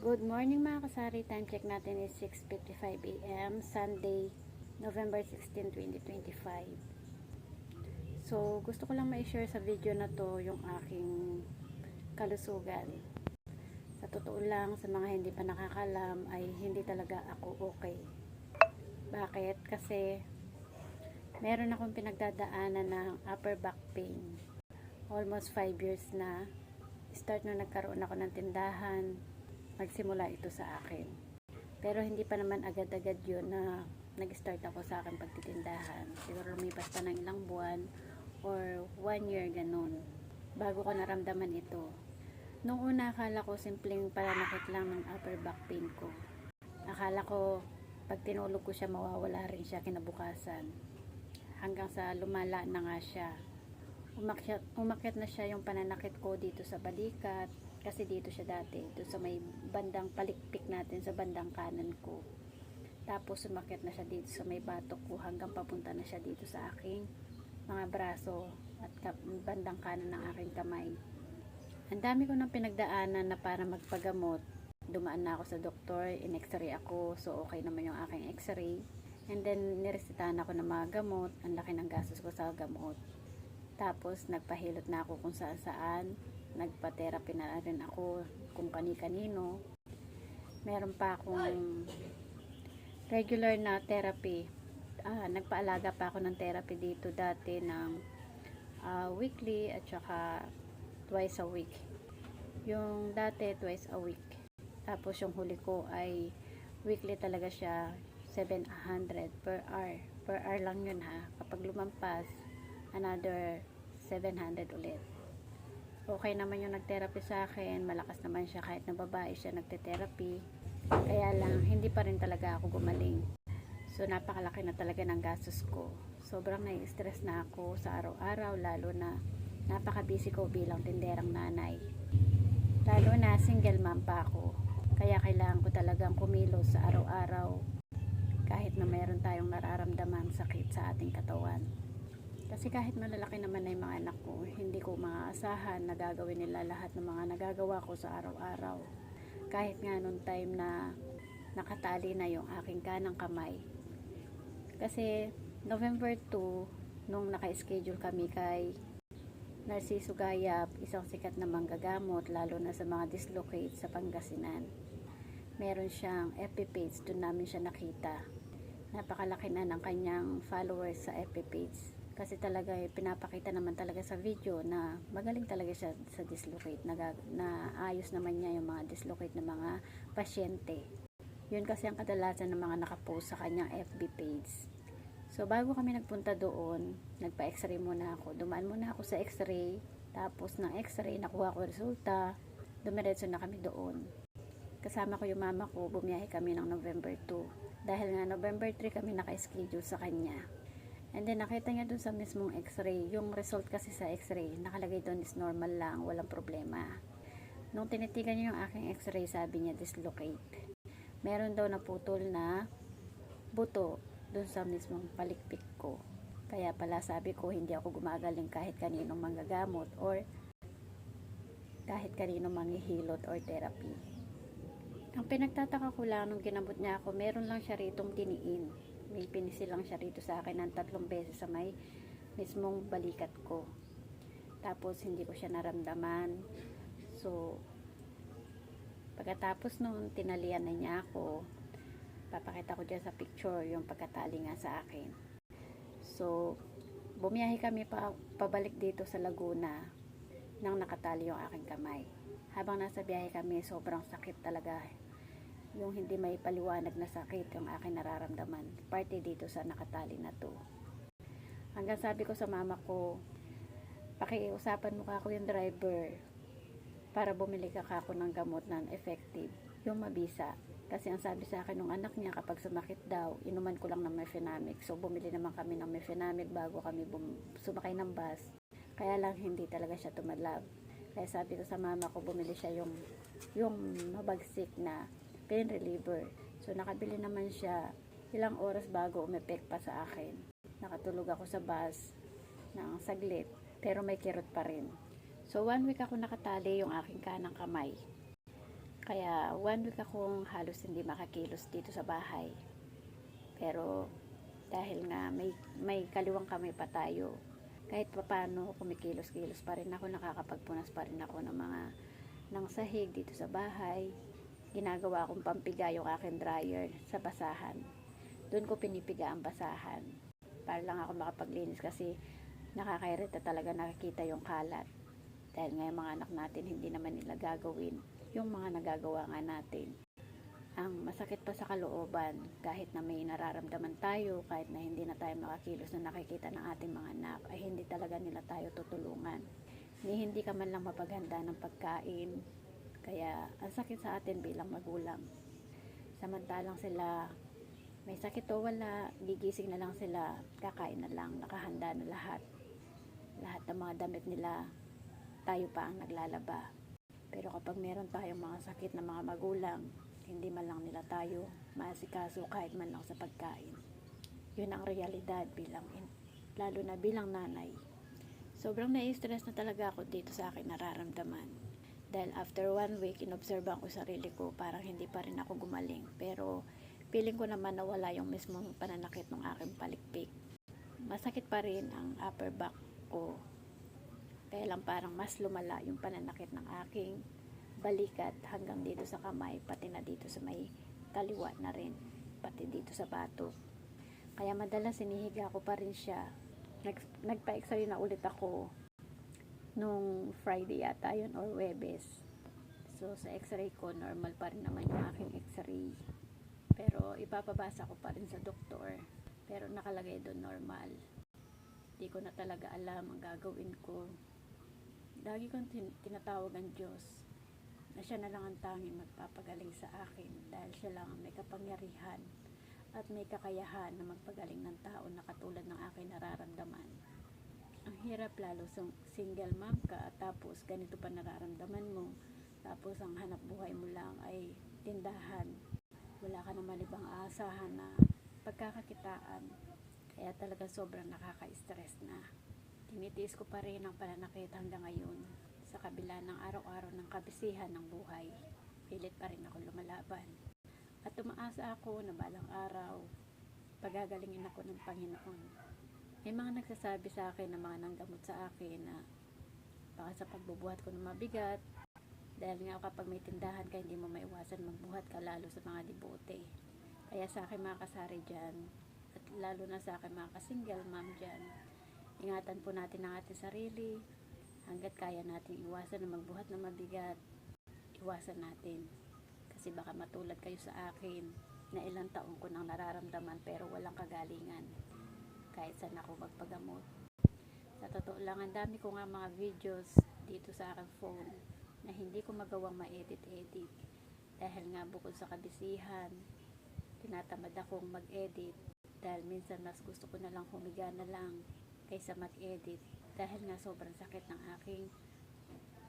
Good morning mga kasari. Time check natin is 6.55 a.m. Sunday, November 16, 2025. So, gusto ko lang ma-share sa video na to yung aking kalusugan. Sa totoo lang, sa mga hindi pa nakakalam, ay hindi talaga ako okay. Bakit? Kasi meron akong pinagdadaanan ng upper back pain. Almost 5 years na. Start nung nagkaroon ako ng tindahan, nagsimula ito sa akin. Pero hindi pa naman agad-agad yun na nag-start ako sa akin pagtitindahan. Siguro lumipas pa ng ilang buwan or one year ganun bago ko naramdaman ito. Nung una akala ko simpleng pananakit lang ng upper back pain ko. Akala ko pag tinulog ko siya mawawala rin siya kinabukasan. Hanggang sa lumala na nga siya. Umakyat, umakyat na siya yung pananakit ko dito sa balikat, kasi dito siya dati doon sa may bandang palikpik natin sa bandang kanan ko. Tapos sumakit na siya dito sa may batok ko hanggang papunta na siya dito sa aking mga braso at bandang kanan ng aking kamay. Ang dami ko nang pinagdaanan na para magpagamot. Dumaan na ako sa doktor in-x-ray ako so okay naman yung aking x-ray. And then niresitahan ako ng mga gamot. Ang laki ng gastos ko sa gamot. Tapos nagpahilot na ako kung saan saan nagpa-therapy na rin ako kung kani-kanino. Meron pa akong regular na therapy. Ah, nagpaalaga pa ako ng therapy dito dati ng ah, weekly at saka twice a week. Yung dati twice a week. Tapos yung huli ko ay weekly talaga siya 700 per hour. Per hour lang yun ha. Kapag lumampas, another 700 ulit okay naman yung nag-therapy sa akin, malakas naman siya kahit na babae siya nagte-therapy. Kaya lang, hindi pa rin talaga ako gumaling. So, napakalaki na talaga ng gastos ko. Sobrang nai-stress na ako sa araw-araw, lalo na napaka-busy ko bilang tinderang nanay. Lalo na single mom pa ako. Kaya kailangan ko talagang kumilos sa araw-araw kahit na meron tayong nararamdaman sakit sa ating katawan. Kasi kahit malalaki naman na yung mga anak ko, hindi ko maaasahan na gagawin nila lahat ng mga nagagawa ko sa araw-araw. Kahit nga nung time na nakatali na yung aking kanang kamay. Kasi November 2, nung naka-schedule kami kay Narciso Gayap, isang sikat na manggagamot, lalo na sa mga dislocate sa Pangasinan. Meron siyang FB page, doon namin siya nakita. Napakalaki na ng kanyang followers sa FB page kasi talaga eh, pinapakita naman talaga sa video na magaling talaga siya sa dislocate. Na, na ayos naman niya yung mga dislocate na mga pasyente. Yun kasi ang kadalasan ng mga nakapost sa kanyang FB page. So bago kami nagpunta doon nagpa x-ray muna ako. Dumaan muna ako sa x-ray. Tapos ng x-ray nakuha ko resulta. Dumiretso na kami doon. Kasama ko yung mama ko bumiyahe kami ng November 2 dahil nga November 3 kami naka-schedule sa kanya And then nakita niya dun sa mismong x-ray, yung result kasi sa x-ray, nakalagay doon is normal lang, walang problema. Nung tinitigan niya yung aking x-ray, sabi niya dislocate. Meron daw naputol na buto dun sa mismong palikpik ko. Kaya pala sabi ko, hindi ako gumagaling kahit kaninong manggagamot or kahit kaninong manghihilot or therapy. Ang pinagtataka ko lang nung ginamot niya ako, meron lang siya ritong tiniin may pinisi lang siya rito sa akin ng tatlong beses sa may mismong balikat ko. Tapos hindi ko siya naramdaman. So pagkatapos nung tinalian na niya ako. Papakita ko dyan sa picture yung pagkatali nga sa akin. So bumiyahe kami pa, pabalik dito sa Laguna nang nakatali yung aking kamay. Habang nasa biyahe kami sobrang sakit talaga yung hindi may paliwanag na sakit yung akin nararamdaman. Parte dito sa nakatali na to. Hanggang sabi ko sa mama ko, pakiusapan mo ka ako yung driver para bumili ka ako ng gamot na effective, yung mabisa. Kasi ang sabi sa akin ng anak niya, kapag sumakit daw, inuman ko lang ng mefenamic. So, bumili naman kami ng mefenamic bago kami sumakay ng bus. Kaya lang hindi talaga siya tumalab. Kaya sabi ko sa mama ko, bumili siya yung, yung mabagsik na pain reliever. So, nakabili naman siya ilang oras bago umepek pa sa akin. Nakatulog ako sa bus ng saglit, pero may kirot pa rin. So, one week ako nakatali yung aking kanang kamay. Kaya one week akong halos hindi makakilos dito sa bahay. Pero dahil nga may, may kaliwang kami pa tayo, kahit papano kumikilos-kilos pa rin ako, nakakapagpunas pa rin ako ng mga ng sahig dito sa bahay. Ginagawa kong pampiga yung aking dryer sa basahan. Doon ko pinipiga ang basahan. Para lang ako makapaglinis kasi nakakairita talaga nakikita yung kalat. Dahil nga mga anak natin hindi naman nila gagawin yung mga nagagawa nga natin. Ang masakit pa sa kalooban, kahit na may nararamdaman tayo, kahit na hindi na tayo makakilos na nakikita ng ating mga anak, ay hindi talaga nila tayo tutulungan. Ni hindi ka man lang mapaghanda ng pagkain, kaya ang sakit sa atin bilang magulang. Samantalang sila, may sakit o wala, gigising na lang sila, kakain na lang, nakahanda na lahat. Lahat ng mga damit nila, tayo pa ang naglalaba. Pero kapag meron tayong mga sakit na mga magulang, hindi man lang nila tayo maasikaso kahit man lang sa pagkain. Yun ang realidad bilang, lalo na bilang nanay. Sobrang nai-stress na talaga ako dito sa akin nararamdaman. Dahil after one week, inobserban ko sarili ko, parang hindi pa rin ako gumaling. Pero feeling ko naman na wala yung mismong pananakit ng aking palikpik. Masakit pa rin ang upper back ko. Kaya lang parang mas lumala yung pananakit ng aking balikat hanggang dito sa kamay, pati na dito sa may kaliwa na rin, pati dito sa bato. Kaya madalas sinihiga ko pa rin siya. Nag, nagpa-x-ray na ulit ako nung Friday yata yun or Webes. So sa x-ray ko, normal pa rin naman yung aking x-ray. Pero ipapabasa ko pa rin sa doktor. Pero nakalagay doon normal. Hindi ko na talaga alam ang gagawin ko. Lagi kong tin- tinatawag ang Diyos na siya na lang ang tanging magpapagaling sa akin dahil siya lang ang may kapangyarihan at may kakayahan na magpagaling ng tao na katulad ng aking nararamdaman. Ang hirap lalo sa single mom ka tapos ganito pa nararamdaman mo. Tapos ang hanap buhay mo lang ay tindahan. Wala ka naman ibang aasahan na pagkakakitaan. Kaya talaga sobrang nakaka-stress na. Tinitiis ko pa rin ang pananakit hanggang ngayon sa kabila ng araw-araw ng kabisihan ng buhay. Pilit pa rin ako lumalaban. At tumaasa ako na balang araw pagagalingin ako ng Panginoon may mga nagsasabi sa akin na mga nanggamot sa akin na baka sa pagbubuhat ko ng mabigat dahil nga kapag may tindahan ka hindi mo maiwasan magbuhat ka lalo sa mga dibote kaya sa akin mga kasari dyan at lalo na sa akin mga kasingle ma'am dyan ingatan po natin ang ating sarili hanggat kaya natin iwasan na magbuhat ng mabigat iwasan natin. Kasi baka matulad kayo sa akin na ilang taon ko nang nararamdaman pero walang kagalingan kahit saan ako magpagamot. Sa totoo lang ang dami ko nga mga videos dito sa aking phone na hindi ko magawang ma-edit-edit. Dahil nga bukod sa kabisihan tinatamad akong mag-edit dahil minsan mas gusto ko na lang humiga na lang kaysa mag-edit. Dahil nga sobrang sakit ng aking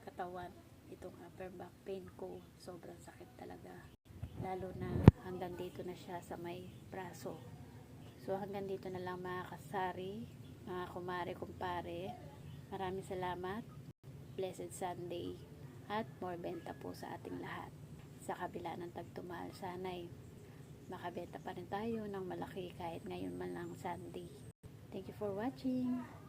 katawan itong upper back pain ko sobrang sakit talaga. Lalo na hanggang dito na siya sa may braso so hanggang dito na lang mga kasari mga kumare kumpare. Maraming salamat. Blessed Sunday. At more benta po sa ating lahat. Sa kabila ng tagtumal sana'y makabenta pa rin tayo ng malaki kahit ngayon man lang Sunday. Thank you for watching